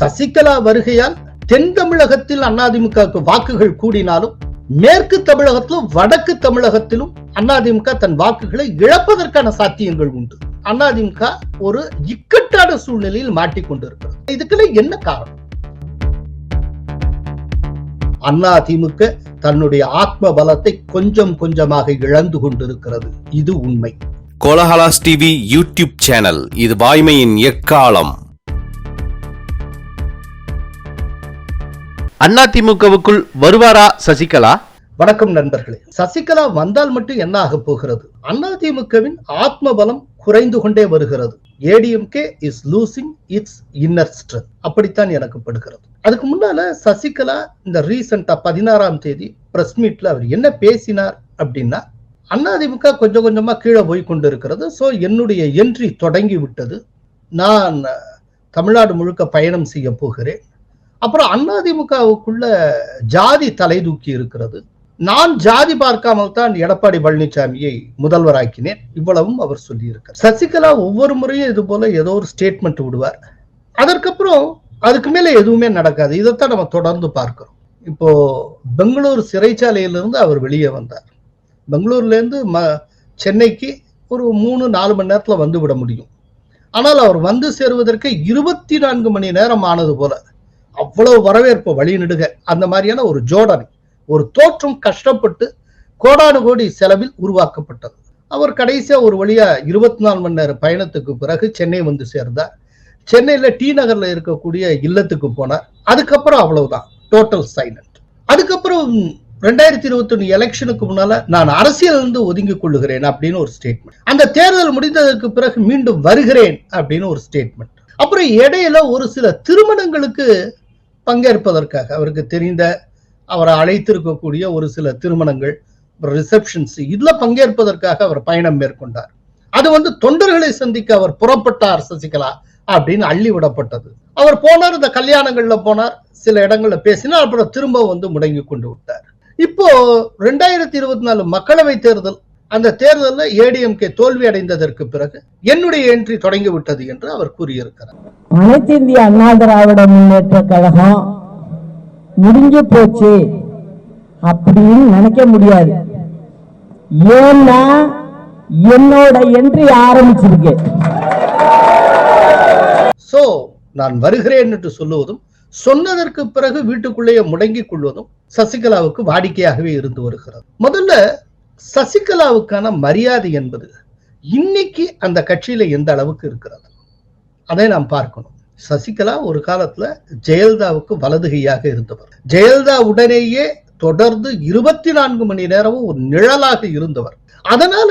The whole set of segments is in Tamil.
சசிகலா வருகையால் தென் தமிழகத்தில் அதிமுகவுக்கு வாக்குகள் கூடினாலும் மேற்கு தமிழகத்திலும் வடக்கு தமிழகத்திலும் அதிமுக தன் வாக்குகளை இழப்பதற்கான சாத்தியங்கள் உண்டு. அதிமுக ஒரு இக்கட்டான சூழ்நிலையில் மாட்டிக்கொண்டிருக்கிறது. இதுக்குள்ள என்ன காரணம்? அதிமுக தன்னுடைய ஆத்ம பலத்தை கொஞ்சம் கொஞ்சமாக இழந்து கொண்டிருக்கிறது. இது உண்மை. Kolahalas TV YouTube channel. இது வாய்மையின் எக்காலம். அதிமுகவுக்குள் வருவாரா சசிகலா? வணக்கம் நண்பர்களே. சசிகலா வந்தால் மட்டும் என்ன ஆக போகிறது? அதிமுகவின் ஆத்ம பலம் குறைந்து கொண்டே வருகிறது. ADMK is losing its inner strength அப்படித்தான் எனக்கு படுகிறது அதுக்கு முன்னால சசிகலா இந்த ரீசெண்டா பதினாறாம் தேதி பிரஸ் மீட்ல அவர் என்ன பேசினார் அப்படின்னா அதிமுக கொஞ்சம் கொஞ்சமா கீழே போய் கொண்டிருக்கிறது. ஸோ என்னுடைய என்ட்ரி தொடங்கி விட்டது. நான் தமிழ்நாடு முழுக்க பயணம் செய்ய போகிறேன். அப்புறம் அதிமுகவுக்குள்ள ஜாதி தலை தூக்கி இருக்கிறது. நான் ஜாதி பார்க்காமல் தான் எடப்பாடி பழனிசாமியை முதல்வராக்கினேன். இவ்வளவும் அவர் சொல்லியிருக்கார் சசிகலா ஒவ்வொரு முறையும் இது போல ஏதோ ஒரு ஸ்டேட்மெண்ட் விடுவார். அதற்கப்புறம் அதுக்கு மேல எதுவுமே நடக்காது. இதைத்தான் நம்ம தொடர்ந்து பார்க்கிறோம். இப்போ பெங்களூர் சிறைச்சாலையிலிருந்து அவர் வெளியே வந்தார். பெங்களூர்லேருந்து ம சென்னைக்கு ஒரு மூணு நாலு மணி நேரத்தில் வந்து விட முடியும். ஆனால் அவர் வந்து சேருவதற்கு இருபத்தி நான்கு மணி நேரம் ஆனது போல அவ்வளவு வரவேற்பு வழி நெடுக அந்த மாதிரியான ஒரு ஜோடனை ஒரு தோற்றம் கஷ்டப்பட்டு கோடானு கோடி செலவில் உருவாக்கப்பட்டது. அவர் கடைசியா ஒரு வழியா இருபத்தி நாலு மணி நேர பயணத்துக்கு பிறகு சென்னை வந்து சேர்ந்தார். சென்னையில டி நகர்ல இருக்கக்கூடிய இல்லத்துக்கு போனார். அதுக்கப்புறம் அவ்வளவுதான். டோட்டல் சைலண்ட் அதுக்கப்புறம் ரெண்டாயிரத்தி இருபத்தி ஒன்று எலெக்ஷனுக்கு முன்னால நான் அரசியல் இருந்து ஒதுங்கிக் கொள்ளுகிறேன் அப்படின்னு ஒரு ஸ்டேட்மெண்ட் அந்த தேர்தல் முடிந்ததற்கு பிறகு மீண்டும் வருகிறேன் அப்படின்னு ஒரு ஸ்டேட்மெண்ட் அப்புறம் இடையில ஒரு சில திருமணங்களுக்கு பங்கேற்பதற்காக அவருக்கு தெரிந்த அவரை அழைத்திருக்கக்கூடிய ஒரு சில திருமணங்கள் ரிசப்ஷன்ஸ் இதுல பங்கேற்பதற்காக அவர் பயணம் மேற்கொண்டார். அது வந்து தொண்டர்களை சந்திக்க அவர் புறப்பட்டார் சசிகலா அப்படின்னு அள்ளி விடப்பட்டது. அவர் போனார் இந்த கல்யாணங்கள்ல போனார் சில இடங்கள்ல பேசினார் அப்புறம் திரும்ப வந்து முடங்கி கொண்டு விட்டார். இப்போ ரெண்டாயிரத்தி இருபத்தி நாலு மக்களவை தேர்தல் அந்த தேர்தலில் ஏடிஎம்கே தோல்வி அடைந்ததற்கு பிறகு என்னுடைய என்ட்ரி தொடங்கி விட்டது என்று அவர் கூறியிருக்கிறார். அனைத்து இந்திய அண்ணா திராவிட முன்னேற்ற கழகம் முடிஞ்சு போச்சு அப்படின்னு நினைக்க முடியாது. ஏன்னா என்னோட என்ட்ரி ஆரம்பிச்சிருக்கு. சோ நான் வருகிறேன் என்று சொல்லுவதும் சொன்னதற்கு பிறகு வீட்டுக்குள்ளேயே முடங்கிக் கொள்வதும் சசிகலாவுக்கு வாடிக்கையாகவே இருந்து வருகிறது. முதல்ல சசிகலாவுக்கான மரியாதை என்பது இன்னைக்கு அந்த கட்சியில எந்த அளவுக்கு இருக்கிறது? அதை நாம் பார்க்கணும். சசிகலா ஒரு காலத்துல ஜெயலலிதாவுக்கு வலதுகையாக இருந்தவர். ஜெயலலிதா உடனேயே தொடர்ந்து இருபத்தி நான்கு மணி நேரமும் ஒரு நிழலாக இருந்தவர். அதனால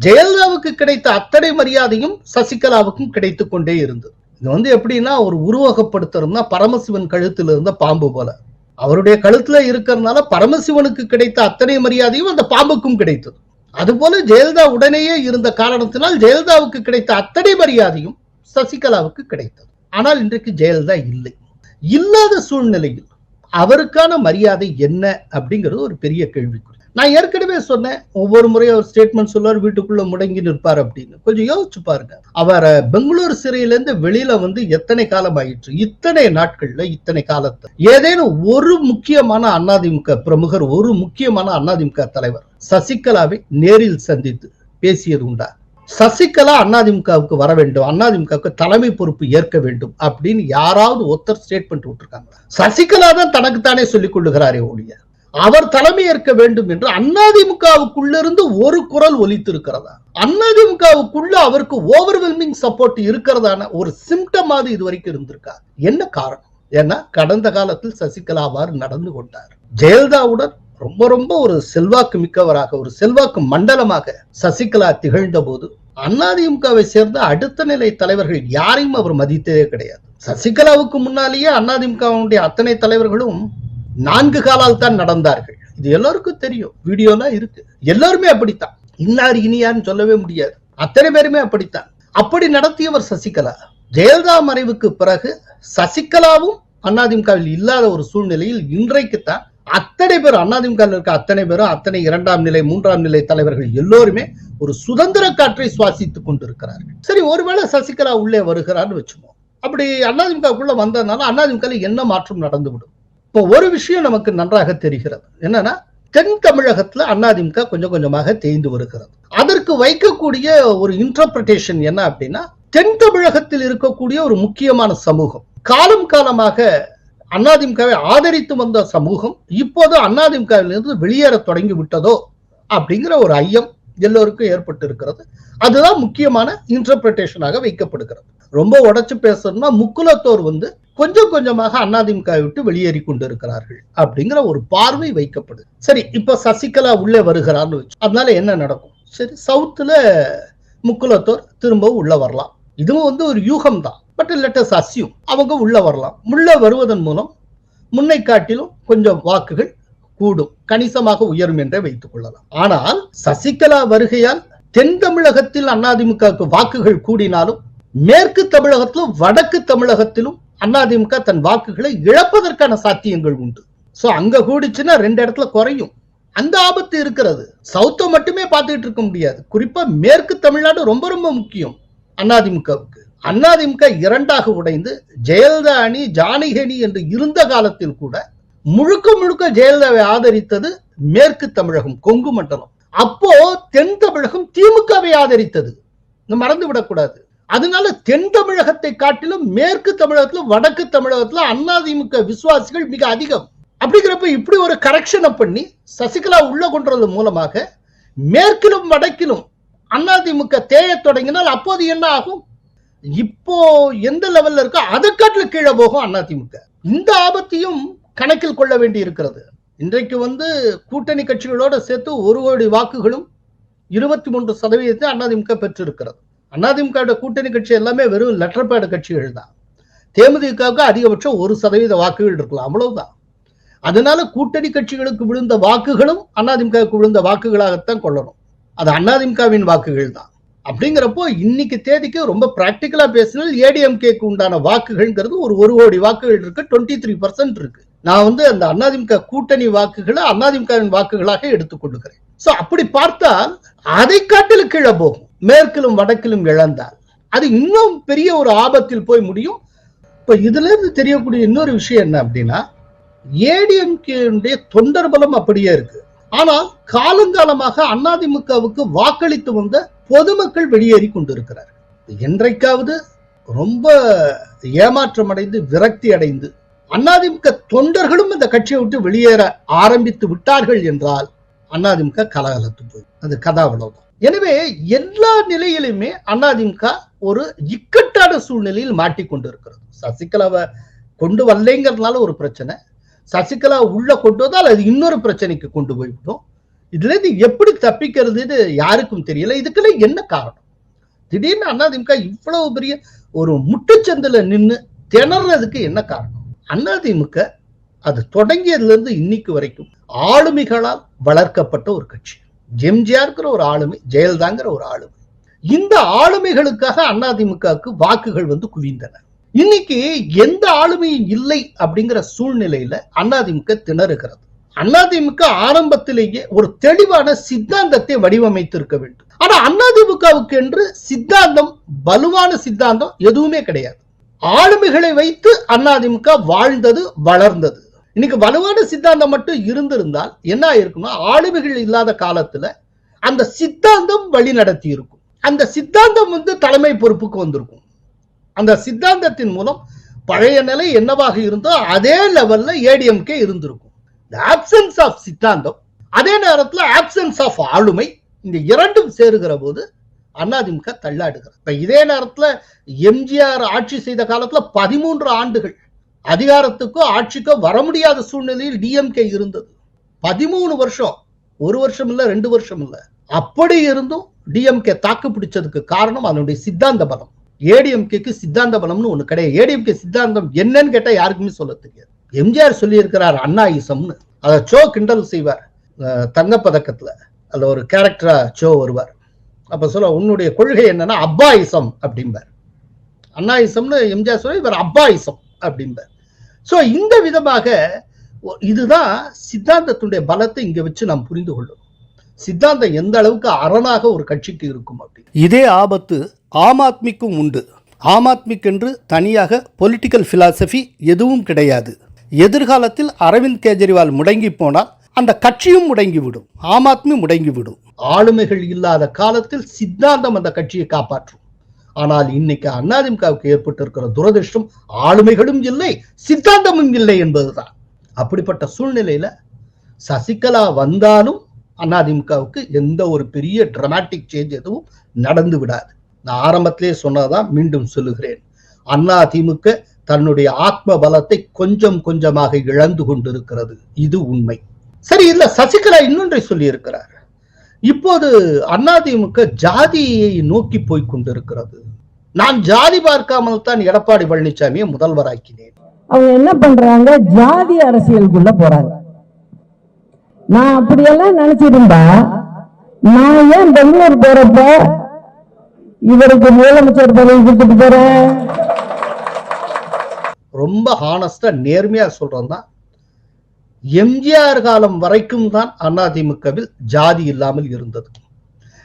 ஜெயலலிதாவுக்கு கிடைத்த அத்தனை மரியாதையும் சசிகலாவுக்கும் கிடைத்து கொண்டே இருந்தது. இது வந்து எப்படின்னா ஒரு உருவகப்படுத்துறதுனா பரமசிவன் கழுத்தில் இருந்த பாம்பு போல. அவருடைய கழுத்துல இருக்கிறதுனால பரமசிவனுக்கு கிடைத்த அத்தனை மரியாதையும் அந்த பாம்புக்கும் கிடைத்தது. அதுபோல ஜெயலலிதா உடனேயே இருந்த காரணத்தினால் ஜெயலலிதாவுக்கு கிடைத்த அத்தனை மரியாதையும் சசிகலாவுக்கு கிடைத்தது. ஆனால் இன்றைக்கு ஜெயலலிதா இல்லை. இல்லாத சூழ்நிலையில் அவருக்கான மரியாதை என்ன அப்படிங்கிறது ஒரு பெரிய கேள்விக்குறி. நான் ஏற்கனவே சொன்னேன் ஒவ்வொரு முறையும் அவர் ஸ்டேட்மெண்ட் சொல்லுவார் வீட்டுக்குள்ள முடங்கி நிற்பார் அப்படின்னு. கொஞ்சம் யோசிச்சு பாருங்க. அவர் பெங்களூர் சிறையிலிருந்து வெளியில வந்து எத்தனை காலம் ஆயிற்று? இத்தனை நாட்கள்ல இத்தனை காலத்துல. ஏதேனும் ஒரு முக்கியமான அதிமுக பிரமுகர் ஒரு முக்கியமான அதிமுக தலைவர் சசிகலாவை நேரில் சந்தித்து பேசியது உண்டா? சசிகலா அதிமுகவுக்கு வர வேண்டும் அதிமுகவுக்கு தலைமை பொறுப்பு ஏற்க வேண்டும் அப்படின்னு யாராவது ஒருத்தர் ஸ்டேட்மெண்ட் விட்டுருக்காங்களா சசிகலா தான் தனக்குத்தானே சொல்லிக் கொள்ளுகிறாரே ஒழிய. அவர் தலைமையேற்க வேண்டும் என்று அதிமுகவுக்குள்ள ஒரு குரல் ஒலித்திருக்கிறதா? அதிமுகவுக்குள்ள அவருக்கு ஓவர்வெல்மிங் சப்போர்ட் இருக்கிறதான ஒரு சிம்டமாவது இது வரைக்கும் இருந்திருக்கா என்ன காரணம்? ஏன்னா கடந்த காலத்தில் சசிகலா அவ்வாறு நடந்து கொண்டார். ஜெயலலிதாவுடன் ரொம்ப ரொம்ப ஒரு செல்வாக்கு மிக்கவராக ஒரு செல்வாக்கு மண்டலமாக சசிகலா திகழ்ந்த போது அதிமுகவை சேர்ந்த அடுத்த நிலை தலைவர்கள் யாரையும் அவர் மதித்ததே கிடையாது. சசிகலாவுக்கு முன்னாலேயே அதிமுகவுடைய அத்தனை தலைவர்களும் நான்கு காலால் தான் நடந்தார்கள். இது எல்லாருக்கும் தெரியும். வீடியோலாம் இருக்கு. எல்லாருமே அப்படித்தான். இன்னார் இனியான்னு சொல்லவே முடியாது. அத்தனை பேருமே அப்படித்தான். அப்படி நடத்தியவர் சசிகலா. ஜெயலலிதா மறைவுக்கு பிறகு சசிகலாவும் அண்ணாதிமுகவில் இல்லாத ஒரு சூழ்நிலையில் இன்றைக்குத்தான் அத்தனை பேர் அதிமுக இருக்க அத்தனை பேரும் அத்தனை இரண்டாம் நிலை மூன்றாம் நிலை தலைவர்கள் எல்லோருமே ஒரு சுதந்திர காற்றை சுவாசித்துக் கொண்டிருக்கிறார்கள். சரி ஒருவேளை சசிகலா உள்ளே வருகிறான்னு வச்சுமோ அப்படி அதிமுகவுக்குள்ள வந்ததுனால அதிமுக என்ன மாற்றம் நடந்துவிடும்? இப்போ ஒரு விஷயம் நமக்கு நன்றாக தெரிகிறது. என்னன்னா தென் தமிழகத்துல அதிமுக கொஞ்சம் கொஞ்சமாக தேய்ந்து வருகிறது. அதற்கு வைக்கக்கூடிய ஒரு இன்டர்பிரிட்டேஷன் என்ன அப்படின்னா தென் தமிழகத்தில் இருக்கக்கூடிய ஒரு முக்கியமான சமூகம். காலம் காலமாக அதிமுகவை ஆதரித்து வந்த சமூகம் இப்போது அதிமுகவிலிருந்து வெளியேற தொடங்கி விட்டதோ அப்படிங்கிற ஒரு ஐயம் எல்லோருக்கும் ஏற்பட்டு இருக்கிறது அதுதான் முக்கியமான இன்டர்பிரிட்டேஷனாக வைக்கப்படுகிறது. ரொம்ப உடச்சு பேசணும்னா முக்குலத்தோர் வந்து கொஞ்சம் கொஞ்சமாக அதிமுக விட்டு வெளியேறி கொண்டிருக்கிறார்கள் அப்படிங்கிற ஒரு பார்வை வைக்கப்படுது சரி இப்ப சசிகலா உள்ளே வருகிறான்னு வச்சு அதனால என்ன நடக்கும்? சரி சவுத்துல முக்குலத்தோர் திரும்பவும் உள்ள வரலாம். இதுவும் வந்து ஒரு யூகம் தான் பட் லெட்டஸ் அசியும் அவங்க உள்ள வரலாம். உள்ள வருவதன் மூலம் முன்னை காட்டிலும் கொஞ்சம் வாக்குகள் கூடும். கணிசமாக உயரும் என்றே வைத்துக் கொள்ளலாம். ஆனால் சசிகலா வருகையால் தென் தமிழகத்தில் அதிமுகவுக்கு வாக்குகள் கூடினாலும் மேற்கு தமிழகத்திலும் வடக்கு தமிழகத்திலும் அதிமுக தன் வாக்குகளை இழப்பதற்கான சாத்தியங்கள் உண்டு. சோ அங்க கூடிச்சுன்னா ரெண்டு இடத்துல குறையும். அந்த ஆபத்து இருக்கிறது. சவுத்தை மட்டுமே பார்த்துட்டு இருக்க முடியாது. குறிப்பா மேற்கு தமிழ்நாடு ரொம்ப ரொம்ப முக்கியம் அதிமுகவுக்கு அதிமுக இரண்டாக உடைந்து ஜெயலலிதா அணி ஜானகி அணி என்று இருந்த காலத்தில் கூட முழுக்க முழுக்க ஜெயலலிதாவை ஆதரித்தது மேற்கு தமிழகம் கொங்கு மண்டலம். அப்போ தென் தமிழகம் திமுகவை ஆதரித்தது. மறந்து விடக்கூடாது அதனால தென் தமிழகத்தை காட்டிலும் மேற்கு தமிழகத்துல வடக்கு தமிழகத்துல அதிமுக விசுவாசிகள் மிக அதிகம். அப்படிங்கிறப்ப இப்படி ஒரு கரெக்ஷனை பண்ணி சசிகலா உள்ள கொண்டது மூலமாக மேற்கிலும் வடக்கிலும் அதிமுக தேய தொடங்கினால் அப்போது என்ன ஆகும்? இப்போ எந்த லெவல்ல இருக்கோ அதை காட்டில கீழே போகும் அதிமுக இந்த ஆபத்தையும் கணக்கில் கொள்ள வேண்டி இருக்கிறது இன்றைக்கு வந்து கூட்டணி கட்சிகளோட சேர்த்து ஒரு கோடி வாக்குகளும் இருபத்தி மூன்று சதவீதத்தை அண்ணாதிமுக பெற்றிருக்கிறது. அதிமுக கூட்டணி கட்சி எல்லாமே வெறும் லெட்டர் பேடு கட்சிகள் தான். தேமுதிகவுக்கு அதிகபட்சம் ஒரு சதவீத வாக்குகள் இருக்கலாம் அவ்வளவுதான். அதனால கூட்டணி கட்சிகளுக்கு விழுந்த வாக்குகளும் அதிமுகவுக்கு விழுந்த வாக்குகளாகத்தான் கொள்ளணும். அது அதிமுகவின் வாக்குகள் தான். அப்படிங்கிறப்போ இன்னைக்கு தேதிக்கு ரொம்ப பிராக்டிக்கலா பேசினால் ஏடிஎம்கேக்கு உண்டான வாக்குகள்ங்கிறது ஒரு ஒரு கோடி வாக்குகள் இருக்கு டுவெண்ட்டி த்ரீ பர்சன்ட் இருக்கு. நான் வந்து அந்த அதிமுக கூட்டணி வாக்குகளை அதிமுகவின் வாக்குகளாக எடுத்துக்கொள்ளுகிறேன் சோ அப்படி பார்த்தால் அதை காட்டிலும் கீழே போகும். மேற்கிலும் வடக்கிலும் இழந்தால். அது இன்னும் பெரிய ஒரு ஆபத்தில் போய் முடியும். இப்ப இதுல இருந்து தெரியக்கூடிய இன்னொரு விஷயம் என்ன அப்படின்னா ஏடிஎம்கே தொண்டர் பலம் அப்படியே இருக்கு. ஆனால் காலங்காலமாக அதிமுகவுக்கு வாக்களித்து வந்த பொதுமக்கள் வெளியேறி கொண்டிருக்கிறார் என்றைக்காவது ரொம்ப ஏமாற்றம் அடைந்து விரக்தி அடைந்து அதிமுக தொண்டர்களும் இந்த கட்சியை விட்டு வெளியேற ஆரம்பித்து விட்டார்கள் என்றால் அதிமுக கலகலத்து போய். அது கதாவளவுதான் எனவே எல்லா நிலையிலுமே அதிமுக ஒரு இக்கட்டான சூழ்நிலையில் மாட்டிக்கொண்டிருக்கிறது. சசிகலாவை கொண்டு வரலைங்கிறதுனால ஒரு பிரச்சனை. சசிகலா உள்ள கொண்டு வந்தால் அது இன்னொரு பிரச்சனைக்கு கொண்டு போய்விடும். இதுல இருந்து எப்படி தப்பிக்கிறதுன்னு யாருக்கும் தெரியல. இதுக்கெல்லாம் என்ன காரணம்? திடீர்னு அதிமுக இவ்வளவு பெரிய ஒரு முட்டுச்சந்தில நின்னு திணறதுக்கு என்ன காரணம்? அதிமுக அது தொடங்கியதுல இருந்து இன்னைக்கு வரைக்கும் ஆளுமைகளால் வளர்க்கப்பட்ட ஒரு கட்சி. எம்ஜிஆர்ங்கிற ஒரு ஆளுமை ஜெயலலிதாங்கிற ஒரு ஆளுமை. இந்த ஆளுமைகளுக்காக அதிமுகவுக்கு வாக்குகள் வந்து குவிந்தன. இன்னைக்கு எந்த ஆளுமையும் இல்லை அப்படிங்கிற சூழ்நிலையில அதிமுக திணறுகிறது. அதிமுக ஆரம்பத்திலேயே ஒரு தெளிவான சித்தாந்தத்தை வடிவமைத்திருக்க வேண்டும். ஆனா அதிமுகவுக்கு என்று சித்தாந்தம் வலுவான சித்தாந்தம் எதுவுமே கிடையாது. ஆளுமைகளை வைத்து அதிமுக வாழ்ந்தது வளர்ந்தது. இன்னைக்கு வலுவான சித்தாந்தம் மட்டும் இருந்திருந்தால் என்ன ஆயிருக்கும்னா ஆளுமைகள் இல்லாத காலத்துல அந்த சித்தாந்தம் வழி நடத்தி இருக்கும். அந்த சித்தாந்தம் வந்து தலைமை பொறுப்புக்கு வந்திருக்கும். அந்த சித்தாந்தத்தின் மூலம் பழைய நிலை என்னவாக இருந்தோ அதே லெவல்ல ஏடிஎம்கே இருந்திருக்கும். ஆப்சன்ஸ் ஆஃப் சித்தாந்தம் அதே நேரத்துல ஆப்சன்ஸ் ஆஃப் ஆளுமை இந்த இரண்டும் சேருகிற போது அதிமுக தள்ளாடுகிறது. இப்ப இதே நேரத்துல எம்ஜிஆர் ஆட்சி செய்த காலத்துல பதிமூன்று ஆண்டுகள் அதிகாரத்துக்கோ ஆட்சிக்கோ வர முடியாத சூழ்நிலையில் டிஎம்கே இருந்தது. பதிமூணு வருஷம் ஒரு வருஷம் இல்ல ரெண்டு வருஷம் இல்ல. அப்படி இருந்தும் டிஎம்கே தாக்கு பிடிச்சதுக்கு காரணம் அதனுடைய சித்தாந்த பலம். ஏடிஎம்கேக்கு சித்தாந்த பலம்னு ஒண்ணு கிடையாது. ஏடிஎம்கே சித்தாந்தம் என்னன்னு கேட்டா யாருக்குமே சொல்ல தெரியாது. எம்ஜிஆர் சொல்லியிருக்கிறார் அண்ணா இசம்னு அதை சோ கிண்டல் செய்வார். தங்கப்பதக்கத்துல. அதுல ஒரு கேரக்டரா சோ வருவார். அப்ப சொல்ல உன்னுடைய கொள்கை என்னன்னா அப்பாயிசம் அப்படிம்பார். அண்ணாயிசம்னு எம்ஜிஆர் சொல்ல இவர் அப்பாயிசம் அப்படிம்பார். சோ இந்த விதமாக இதுதான் சித்தாந்தத்துடைய பலத்தை இங்க வச்சு நாம் புரிந்து கொள்ளணும் சித்தாந்தம் எந்த அளவுக்கு அரணாக ஒரு கட்சிக்கு இருக்கும் அப்படி. இதே ஆபத்து ஆம் ஆத்மிக்கும் உண்டு. ஆம் ஆத்மிக்கென்று தனியாக பொலிட்டிக்கல் பிலாசபி எதுவும் கிடையாது. எதிர்காலத்தில் அரவிந்த் கெஜ்ரிவால் முடங்கி போனால் அந்த கட்சியும் முடங்கிவிடும் ஆம் ஆத்மி முடங்கிவிடும். ஆளுமைகள் இல்லாத காலத்தில் சித்தாந்தம் அந்த கட்சியை காப்பாற்றும். ஆனால் இன்னைக்கு அதிமுகவுக்கு ஏற்பட்டிருக்கிற துரதிர்ஷ்டம் ஆளுமைகளும் இல்லை சித்தாந்தமும் இல்லை என்பதுதான். அப்படிப்பட்ட சூழ்நிலையில சசிகலா வந்தாலும் அதிமுகவுக்கு எந்த ஒரு பெரிய டிராமாட்டிக் சேஞ்ச் எதுவும் நடந்து விடாது. நான் ஆரம்பத்திலே சொன்னதான் மீண்டும் சொல்லுகிறேன். அதிமுக தன்னுடைய ஆத்ம பலத்தை கொஞ்சம் கொஞ்சமாக இழந்து கொண்டிருக்கிறது. இது உண்மை. சரி இல்ல சசிகலா இன்னொன்றை சொல்லி இருக்கிறார் இப்போது அதிமுக ஜாதியை நோக்கி போய் கொண்டிருக்கிறது நான் ஜாதி பார்க்காமல் தான் எடப்பாடி பழனிசாமியை முதல்வராக்கினேன். அவங்க என்ன பண்றாங்க? ஜாதி அரசியலுக்குள்ள போறாங்க. நான் அப்படியெல்லாம் நினைச்சிருந்தா நான் ஏன் பெங்களூர் போறப்ப இவருக்கு முதலமைச்சர் பதவி கொடுத்துட்டு போறேன்? ரொம்ப ஹானஸ்டா நேர்மையா சொல்றேன்னா எம்ஜிஆர் காலம் வரைக்கும் தான் அதிமுகவில் ஜாதி இல்லாமல் இருந்தது.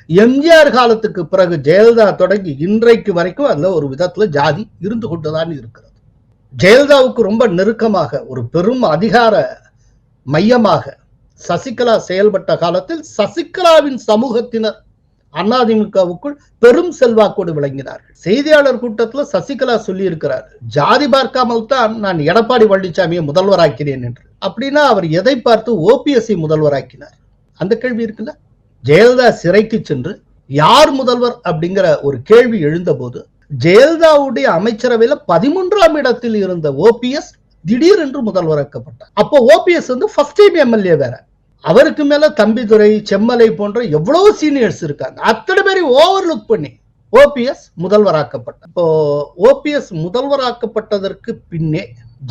எம்ஜிஆர் காலத்துக்கு பிறகு ஜெயலலிதா தொடங்கி இன்றைக்கு வரைக்கும் அதுல ஒரு விதத்துல ஜாதி இருந்து கொண்டுதான் இருக்கிறது. ஜெயலலிதாவுக்கு ரொம்ப நெருக்கமாக ஒரு பெரும் அதிகார மையமாக சசிகலா செயல்பட்ட காலத்தில் சசிகலாவின் சமூகத்தினர் அதிமுகவுக்குள் பெரும் செல்வாக்கோடு விளங்கினார்கள். செய்தியாளர் கூட்டத்தில் சசிகலா சொல்லி இருக்கிறார் ஜாதி பார்க்காமல் தான் நான் எடப்பாடி பழனிசாமியை முதல்வராக்கினேன் என்று. அப்படின்னா அவர் எதை பார்த்து ஓபிஎஸ்சி முதல்வராக்கினார்? அந்த கேள்வி இருக்குல்ல? ஜெயலலிதா சிறைக்கு சென்று யார் முதல்வர் அப்படிங்கிற ஒரு கேள்வி எழுந்தபோது ஜெயலலிதாவுடைய அமைச்சரவையில பதிமூன்றாம் இடத்தில் இருந்த ஓபிஎஸ் திடீரென்று முதல்வராக்கப்பட்டார். அப்போ ஓபிஎஸ் வந்து ஃபர்ஸ்ட் டைம் எம்எல்ஏ வேற. அவருக்கு மேல தம்பிதுரை செம்மலை போன்ற எவ்வளவு சீனியர்ஸ் இருக்காங்க. அத்தனை பேரையும் ஓவர்லுக் பண்ணி ஓபிஎஸ் முதல்வராக்கப்பட்டார் இப்போ ஓபிஎஸ் முதல்வராக்கப்பட்டதற்கு பின்னே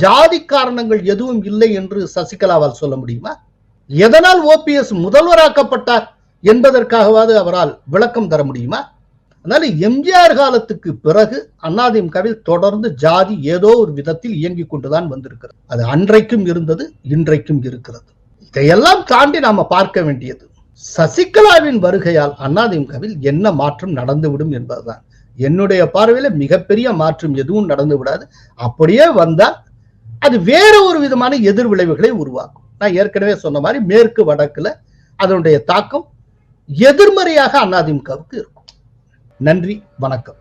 ஜாதி காரணங்கள் எதுவும் இல்லை என்று சசிகலாவால் சொல்ல முடியுமா? எதனால் ஓபிஎஸ் முதல்வராக்கப்பட்டார் என்பதற்காகவாது அவரால் விளக்கம் தர முடியுமா? அதனால எம்ஜிஆர் காலத்துக்கு பிறகு அண்ணாதிமுகவில் தொடர்ந்து ஜாதி ஏதோ ஒரு விதத்தில் இயங்கிக் கொண்டுதான் வந்திருக்கிறது. அது அன்றைக்கும் இருந்தது இன்றைக்கும் இருக்கிறது. இதையெல்லாம் தாண்டி நாம பார்க்க வேண்டியது சசிகலாவின் வருகையால் அதிமுகவில் என்ன மாற்றம் நடந்துவிடும் என்பதுதான். என்னுடைய பார்வையில மிகப்பெரிய மாற்றம் எதுவும் நடந்து விடாது அப்படியே வந்தால் அது வேற ஒரு விதமான எதிர் விளைவுகளை உருவாக்கும். நான் ஏற்கனவே சொன்ன மாதிரி மேற்கு வடக்குல அதனுடைய தாக்கம் எதிர்மறையாக அதிமுகவுக்கு இருக்கும். நன்றி வணக்கம்.